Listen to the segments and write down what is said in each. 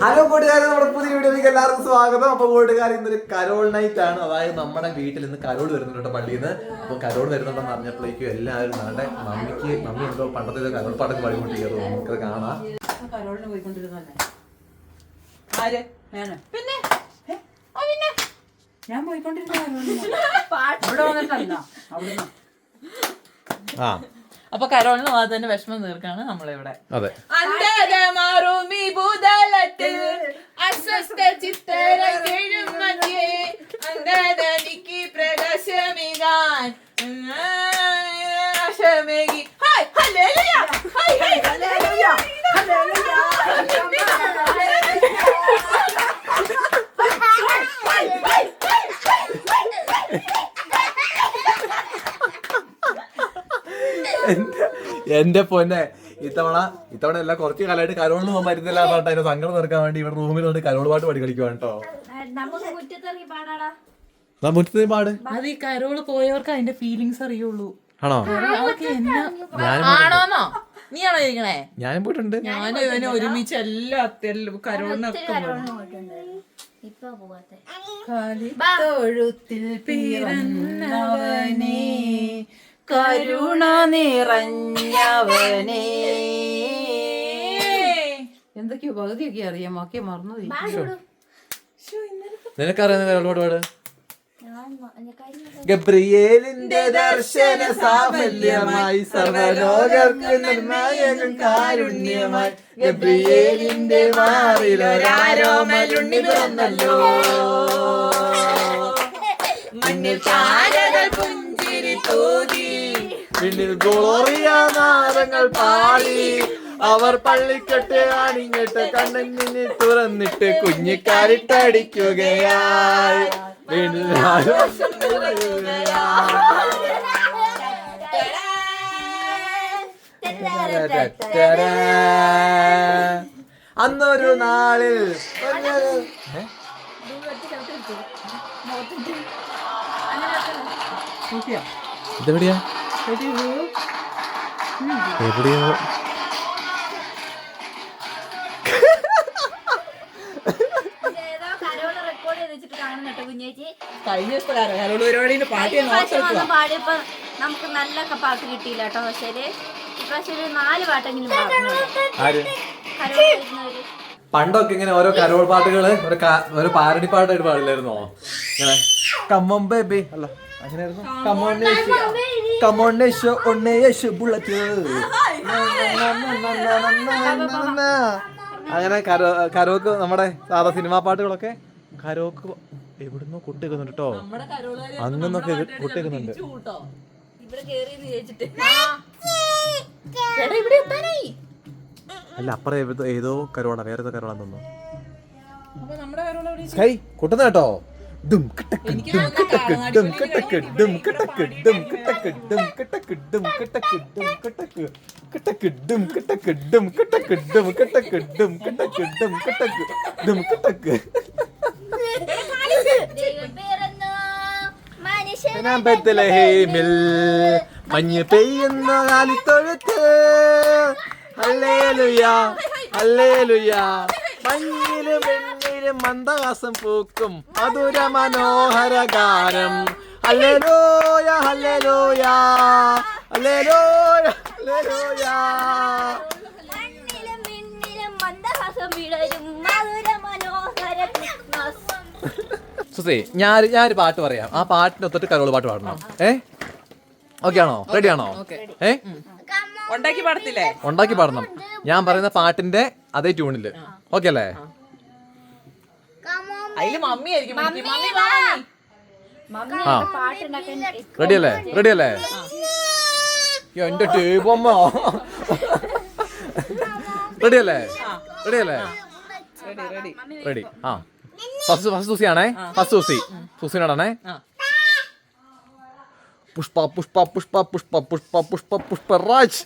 Hello കൂട്ടുകാരെ നമ്മുടെ പുതിയ വീഡിയോയിലേക്ക് എല്ലാവർക്കും സ്വാഗതം. അപ്പൊ കൂട്ടുകാർ ഇന്നൊരു കരോൾ നൈറ്റ് ആണ്. അതായത് നമ്മുടെ വീട്ടിൽ നിന്ന് കരോൾ വരുന്നുണ്ട് പള്ളിയിൽ നിന്ന് അപ്പൊ കരോൾ വരുന്നുണ്ടെന്ന് അറിഞ്ഞപ്പോഴേക്കും എല്ലാവരും നമ്മുടെ മമ്മിക്ക് മമ്മി എന്തോ പണ്ടത്തെ കരോൾ പാട്ടൊക്കെ പാടിക്കൊണ്ടിരിക്കുന്നത് നമുക്കത് കാണാം. കരോളിന് പോയിക്കൊണ്ടിരുന്നല്ലേ ആര്? ഞാൻ? പിന്നെ? ഞാൻ പോയിക്കൊണ്ടിരുന്ന പാട്ട് ഇവിടെ വന്നിട്ടല്ല. അവിടുന്ന്. ആ. അപ്പൊ കരോളിന് അത് തന്നെ വിഷമം തീർക്കാണ് നമ്മളിവിടെ. അതെ. അന്തരമാറുമി ഭൂതലത്തിൽ അസ്വസ്ഥ ചിത്തരകിഴും മധ്യേ അന്ധതനിക്ക് പ്രകാശമികാൻ ആശമേകി ഹായ് ഹല്ലേലൂയ! ഹായ് ഹല്ലേലൂയ! ഹല്ലേലൂയ! എന്റെ പൊന്നെ ഇത്തവണ ഇത്തവണ എല്ലാം കുറച്ച് കാലമായിട്ട് കരോളിന് പോകാൻ പറ്റുന്നില്ല പറഞ്ഞിട്ട് അതിന്റെ സങ്കടം തീർക്കാൻ വേണ്ടി ഇവിടെ റൂമിൽ കൊണ്ട് കരോൾ പാട്ട് പാടി കളിക്കുവാണ് കേട്ടോ നമുക്ക് മുറ്റത്തിറങ്ങി പാടാടാ. മുറ്റത്ത് പാട്. അത് ഈ കരോൾ പോയവർക്ക് അതിന്റെ ഫീലിങ്സ് അറിയുള്ളൂ. ആണോ? ആണോ ആണോന്നോ? നീയാണോ ഇരിക്കണേ ഞാൻ പോയിട്ടുണ്ട്. ഞാനും ഇവനെ ഒരുമിച്ച് എല്ലാ കരോളിനൊക്കെ കരോളിന് പോയിട്ടുണ്ട്. ഇപ്പൊ പോവാത്തെ. തൊഴുത്തിൽ പിറന്നവനെ. കരുണ നിറഞ്ഞവനെ. എന്തൊക്കെയോ പകുതിയൊക്കെ അറിയാം. ഒക്കെ മറന്നു. നിനക്കറിയാവുന്ന പാട്. കഴിഞ്ഞ ഗബ്രിയേലിന്റെ ദർശന സാഫല്യമായി സർവലോകർക്ക് നിർണായകം കാരുണ്യമായി ഗബ്രിയേലിന്റെ മാറിലൊരാരോമലുണ്ണി പിറന്നല്ലോ. മണ്ണിൽ താരകൾ പുഞ്ചിരി തൂകി പിന്നിൽ ഗോറിയ നാരങ്ങൾ പാടി അവർ പള്ളിക്കെട്ട് അണിഞ്ഞിട്ട് കണ്ണിന് തുറന്നിട്ട് കുഞ്ഞിക്കാരിട്ടടിക്കുകയായി. അന്നൊരു നാളിൽ? ഇതെവിടെയാ? എവിടെയാ കഴിഞ്ഞ കരോൾ. പരിപാടിന്റെ പാട്ട് പാടിയപ്പോ നമുക്ക് നല്ല പാട്ട് കിട്ടിയില്ല കേട്ടോ പക്ഷേ ഇപ്രാവശ്യം ഒരു നാല് പാട്ടെങ്കിലും പണ്ടൊക്കെ ഇങ്ങനെ ഓരോ കരോൾ പാട്ടുകൾ ഒരു ഒരു പാരഡി പാട്ടായിട്ട് പാടില്ലായിരുന്നോ? ഇങ്ങനെ കമ്മോൺ ബേബി അല്ല അങ്ങനെയായിരുന്നു. കമ്മോൺ കമ്മോൺ യേശു ബുള്ളറ്റ് അങ്ങനെ കരോ കരോക്ക് നമ്മുടെ സാധാ സിനിമാ പാട്ടുകളൊക്കെ കരോക്ക് എവിടുന്നോ കൊട്ടിക്കുന്നുണ്ട് കേട്ടോ. അങ്ങനൊക്കെ കൊട്ടിക്കുന്നുണ്ട് അല്ല അപ്പുറം ഏതോ- കരോള വേറെ ഏതോ കരോളാന്ന് തോന്നുന്നു. കൊട്ടുന്ന കേട്ടോ. ബെത്ലഹേമിൽ മഞ്ഞ് പെയ്യുന്ന കാലിത്തൊഴുത്ത് അല്ലേലുയാ അല്ലേലുയാ മന്ദഹാസം പൂക്കും. മധുര മനോഹര ഗാനം. ഹല്ലേലൂയ ഹല്ലേലൂയ. ഹല്ലേലൂയ ഹല്ലേലൂയ. സുസേ ഞാൻ ഞാനൊരു പാട്ട് പറയാം. ആ പാട്ടിനൊത്തിട്ട് കരോൾ പാട്ട് പാടണം. ഏ? ഓക്കെ ആണോ? റെഡി ആണോ? ഏ? ഉണ്ടാക്കി പാടത്തില്ലേ? ഉണ്ടാക്കി പാടണം. ഞാൻ പറയുന്ന പാട്ടിന്റെ അതേ ട്യൂണിൽ ഓക്കെ അല്ലേ? അതിൽ മമ്മി ആയിരിക്കും മമ്മി വാ. ആ. റെഡി അല്ലേ റെഡി അല്ലേ യ്യോ, എന്റെ ടേബമ്മ റെഡി അല്ലേ റെഡി അല്ലേ റെഡി. റെഡി. റെഡി ആ. ഫസ്റ്റ് ഫസ്റ്റ് സൂസിയാണേ ഫസ്റ്റ് സൂസി. സൂസിനോടാണേ? ആ. പുഷ്പ പുഷ്പ പുഷ്പ പുഷ്പ പുഷ്പ പുഷ്പ പുഷ്പരാജ്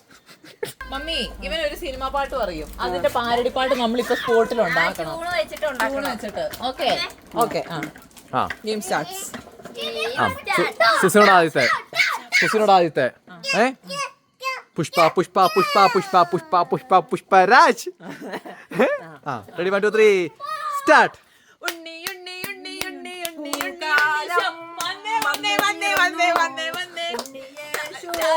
മമ്മി ഇവൻ ഒരു സിനിമ പാട്ട് പറയും അതിന്റെ പാരടി പാട്ട് നമ്മൾ നമ്മളിപ്പോ സ്പോട്ടിൽ ഉണ്ടാക്കണം ഊണ് വെച്ചിട്ട് ഉണ്ടാക്കണം ഊണ് വെച്ചിട്ട് ഓക്കെ ഓക്കെ ആ ഗെയിം സ്റ്റാർട്ട്സ് ആ സു- സുസിനോട് ആദ്യത്തെ സുസിനോട് ആദ്യത്തെ ഏ പുഷ്പ പുഷ്പ പുഷ്പ പുഷ്പ പുഷ്പ പുഷ്പ പുഷ്പരാജ് ആ ready one two three start Unni Unni Unni Unni Unni Unni. വന്നേ വന്നേ വന്നേ വന്നേ വന്നേ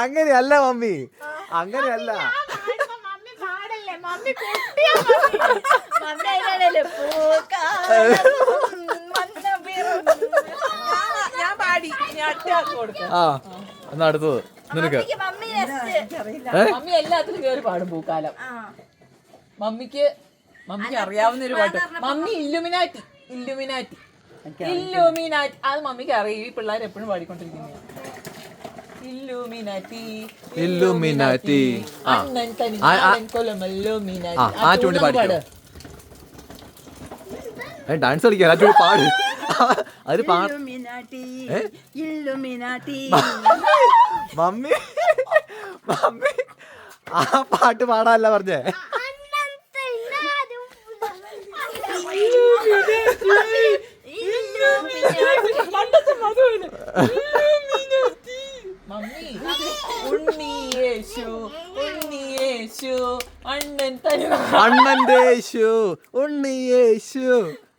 അങ്ങനെയല്ല മമ്മി. അങ്ങനെയല്ല. മമ്മി പാടല്ലേ മമ്മി കുട്ടിയാ മമ്മി. മമ്മി പൂക്കാലം വന്ന ഞാൻ- ഞാൻ പാടി ഞാൻ അറ്റാക്ക് കൊടുക്കാം ആ എന്നാ അടുത്തത് നിനക്ക് മമ്മി എല്ലാത്തിലും കയറി പാടും പൂക്കാലം. ആ. മമ്മിക്ക് മമ്മിക്ക് അറിയാവുന്ന ഒരു പാട്ട്. മമ്മി ഇല്ലുമിനാറ്റി ഇല്ലുമിനാറ്റി ഇല്ലുമിനാറ്റി അത് മമ്മിക്ക് അറിയാം. ഈ പിള്ളേർ എപ്പോഴും പാടിക്കൊണ്ടിരിക്കുന്നത് ഇല്ലുമിനാറ്റി ഇല്ലുമിനാറ്റി. ആ. ആ, ആ. ആ, ആ ആ ചൂണ്ടി പാടിക്കോ. ഡാൻസ് കളിക്കാൻ അച്ചു പാട്. അത് മമ്മി മമ്മി ആ പാട്ട് പാടാനല്ല പറഞ്ഞേ പണ്ടത്തെ മധുവിന്. ഇല്ലുമിനാറ്റി. മമ്മി ഉണ്ണിയേശു ഉണ്ണിയേശു അണ്ണൻ തനി അണ്ണന്റെ യേശു ഉണ്ണി യേശു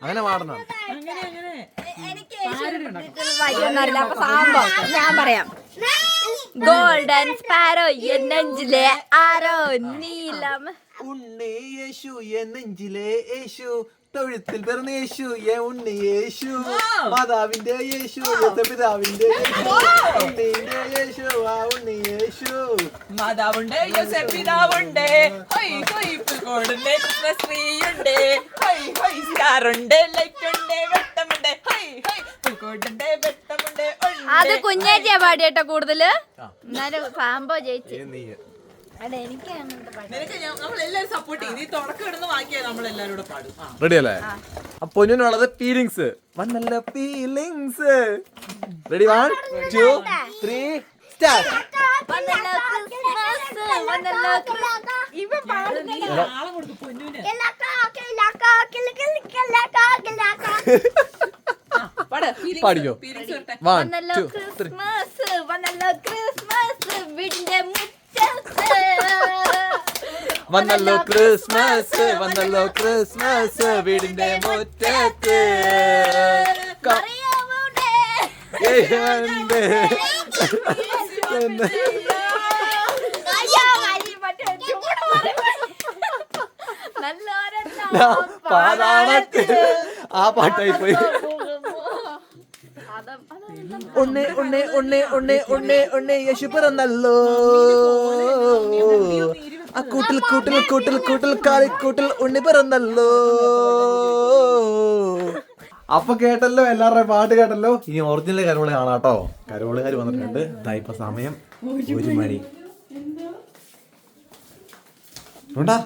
അങ്ങനെ പാടണം അങ്ങനെ അങ്ങനെ അപ്പൊ സംഭവം ഞാൻ പറയാം. ഗോൾഡൻ സ്പാരോ നെഞ്ചിലെ ആരോ നീലം ഉണ്ണി യേശു എൻ നെഞ്ചിലെ യേശു. തൊഴുത്തിൽ പിറന്ന യേശു ഏ ഉണ്ണി യേശു. മാതാവിന്റെ യേശു പിതാവിന്റെ ഉണ്ണിന്റെ യേശു ആ. ഉണ്ണി യേശു. മാതാവുണ്ട് യോസഫ് പിതാവുണ്ട്. സ്ത്രീയുണ്ട്. സ്റ്റാറുണ്ട് ലൈറ്റ് ഉണ്ട് വെട്ടമുണ്ട് പുൽക്കോടുണ്ട്. അത് കുഞ്ഞേറ്റിയാ പാടിയേട്ടോ കൂടുതൽ? എന്നാലും സാമ്പോ ജയിച്ചു. ഏ, നീ അതെ എനിക്ക് അങ്ങനത്തെ പാട്ട് നിനക്ക് ഞാൻ- നമ്മളെല്ലാരും സപ്പോർട്ട് ചെയ്യും. നീ തുടക്കം ഇടുന്ന വാക്കിയാ നമ്മളെല്ലാരും കൂടെ പാടും. റെഡി അല്ലേ? അപ്പൊ പൊന്നിനുള്ളത് feelings feelings ready one two three start പാടിക്കോ. വൺ ടു ത്രീ ക്രിസ്മസ് വന്നല്ലോ ക്രിസ്മസ് വീടിന്റെ മുറ്റത്ത് വന്നല്ലോ ക്രിസ്മസ് വന്നല്ലോ ക്രിസ്മസ് വീടിന്റെ മുറ്റത്ത്. പാതാളത്തിൽ ആ പാട്ടായി പോയി ഒന്നേ ഒന്നേ ഒന്നേ ഒന്നേ ഒന്നേ ഉണ്ണേ യേശു പിറന്നല്ലോ. ആ കൂട്ടിൽ കൂട്ടിൽ കൂട്ടിൽ കൂട്ടിൽ കാലിക്കൂട്ടിൽ ഉണ്ണി പിറന്നല്ലോ. അപ്പൊ കേട്ടല്ലോ എല്ലാവരുടെയും പാട്ട് കേട്ടല്ലോ. ഇനി ഒറിജിനൽ കരോൾ കാണാം കേട്ടോ കരോളുകാർ വന്നിട്ടുണ്ട് ഇപ്പൊ സമയം ഒരു മണി. ഉണ്ടാ?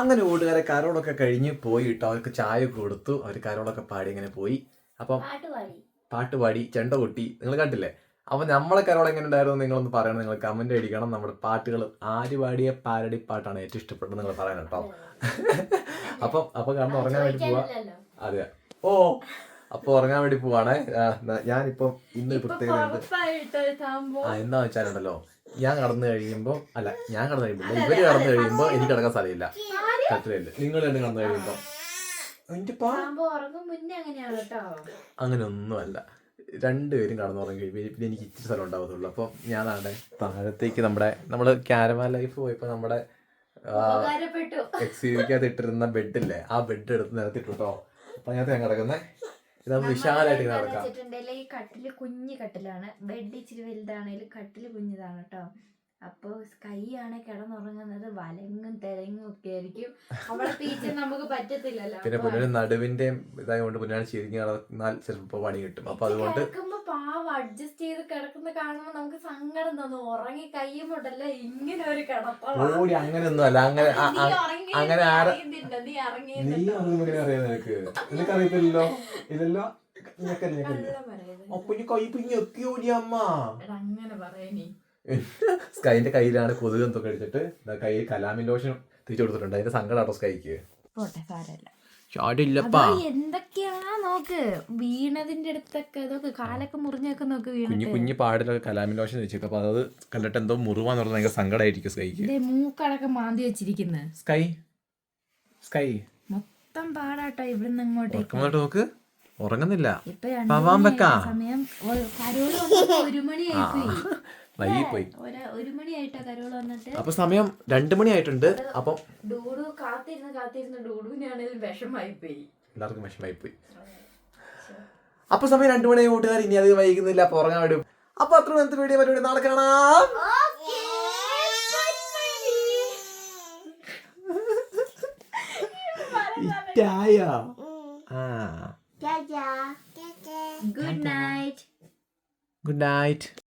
അങ്ങനെ കൂട്ടുകാരെ കരോളൊക്കെ കഴിഞ്ഞ് പോയിട്ട് അവർക്ക് ചായ കൊടുത്തു. അവർ കരോളൊക്കെ പാടി ഇങ്ങനെ പോയി. അപ്പം പാട്ടുപാടി ചെണ്ട കൊട്ടി. നിങ്ങൾ കണ്ടില്ലേ? അപ്പൊ നമ്മളെ കരോൾ എങ്ങനെ ഉണ്ടായിരുന്നു നിങ്ങളൊന്ന് പറയണം. നിങ്ങൾ കമന്റ് അടിക്കണം. നമ്മുടെ പാട്ടുകൾ ആര് പാടിയ പാരടി പാട്ടാണ് ഏറ്റവും ഇഷ്ടപ്പെട്ടത് നിങ്ങൾ പറയണം കേട്ടോ. അപ്പം അപ്പൊ കാരണം ഉറങ്ങാൻ വേണ്ടി പോവാ. അതെ ഓ അപ്പൊ ഉറങ്ങാൻ വേണ്ടി പോവാണേ. ഞാനിപ്പം ഇന്ന് പ്രത്യേകത ആ എന്താ വെച്ചാലുണ്ടല്ലോ ഞാൻ കടന്നു കഴിയുമ്പോ അല്ല ഞാൻ കടന്നു കഴിയുമ്പോ ഇവർ കടന്നു കഴിയുമ്പോ എനിക്ക് കിടക്കാൻ സ്ഥലമില്ല. കട്ടിലില്ല നിങ്ങൾ തന്നെ കടന്നു കഴിയുമ്പോ. എന്റെ രണ്ടുപേരും കടന്നുറങ്ങി. കഴിയുമ്പോൾ പിന്നെ എനിക്ക് ഇച്ചിരി സ്ഥലം ഉണ്ടാവത്തുള്ളൂ. ഞാൻ ഞാനാണ് താഴത്തേക്ക് നമ്മുടെ നമ്മൾ ക്യാരമ ലൈഫ് പോയപ്പോൾ നമ്മുടെ ഉപകാരപ്പെട്ടു. എക്സ്യൂവിക്കകത്ത് ഇട്ടിരുന്ന ബെഡില്ലേ? ആ ബെഡ് എടുത്ത് നിരത്തിട്ടു കേട്ടോ അപ്പം അതിനകത്ത് ഞാൻ കിടക്കുന്നത് ഇത് നമുക്ക് വിശാലമായിട്ട് ഇങ്ങനെ കിടക്കാം വെച്ചിട്ടുണ്ടെങ്കിൽ ഈ കട്ടിൽ കുഞ്ഞു കട്ടിലാണ്. ബെഡ് ഇച്ചിരി വലുതാണെങ്കിലും കട്ടിൽ കുഞ്ഞിതാണ് കേട്ടോ അപ്പൊ സ്കൈ ആണ് കിടന്നുറങ്ങുന്നത് വലങ്ങും തിരങ്ങും ഒക്കെ ആയിരിക്കും. അവിടെ പീച്ച നമുക്ക് പറ്റത്തില്ലല്ലോ. പിന്നെ പുനര് നടുവിന്റെയും ഇതായതുകൊണ്ട് പുനാണ് ചിരിഞ്ഞ് കിടന്നാൽ ചിലപ്പോൾ പണി കിട്ടും. അപ്പൊ അതുകൊണ്ട് പാവം അഡ്ജസ്റ്റ് ചെയ്ത് കിടക്കുന്ന കാണുമ്പോ നമുക്ക് സങ്കടം തോന്നും. ഉറങ്ങി കയ്യുമ്പോട്ടല്ല ഇങ്ങനെ ഒരു കിടപ്പാണ് ഓടി അല്ല. അങ്ങനെ ആ- നീ ആ- ഉറങ്ങി അങ്ങനെ അറിയുന്നില്ല, നീ അറിയാം നിനക്ക്? നിനക്ക് അറിയത്തില്ലല്ലോ? ഇല്ലല്ലോ. അപ്പൊ കൈ പിന്നെ ഞെക്കി ഓടി അമ്മ. അങ്ങനെ പറയണേ സ്കൈന്റെ കയ്യിലാണ് കൊതുക് എന്തൊക്കെ അടിച്ചിട്ട് ദാ കയ്യിൽ കലാമിൻ ലോഷൻ തിരിച്ചു കൊടുത്തിട്ടുണ്ട്. അതിന്റെ സങ്കടാട്ടോ സ്കൈക്ക്. പോട്ടെ സാരല്ല ചാടില്ലപ്പാ. എന്തൊക്കെയാ നോക്ക്? വീണതിന്റെ അടുത്തൊക്കെ അതൊക്കെ കാലൊക്കെ മുറിഞ്ഞൊക്കെ നോക്ക് കുഞ്ഞു കുഞ്ഞു പാടിലൊക്കെ കലാമിൻ ലോഷൻ വെച്ചിട്ട് അപ്പൊ അത് കണ്ടിട്ട് എന്തോ മുറിവാന്ന് പറഞ്ഞാൽ ഭയങ്കര സങ്കടമായിരിക്കും സ്കൈക്ക്. ദേ മൂക്കടക്കം മാന്തി വെച്ചിരിക്കുന്നത് സ്കൈ സ്കൈ. മൊത്തം പാടാട്ടോ ഇവിടുന്ന് ഇങ്ങോട്ടേക്ക്. നോക്ക്. ഉറങ്ങുന്നില്ല. സമയം ഒരു മണിയായി വൈകിപ്പോയി. അപ്പൊ സമയം രണ്ടു മണി ആയിട്ടുണ്ട് അപ്പം ഡൂഡു കാത്തിരുന്ന് കാത്തിരുന്ന് ഡൂഡുവിനാണെങ്കിലും വിഷമായി പോയി എല്ലാവർക്കും വിഷമായി പോയി അപ്പൊ സമയം രണ്ടു മണി കൂട്ടുകാർ ഇനി അത് വൈകുന്നില്ല അപ്പൊ ഉറങ്ങാൻ വിടും. അപ്പൊ അത്ര നേരത്തെ വീഡിയോ. പരിപാടി നാളെ കാണാം. ആ. Good night. Good night.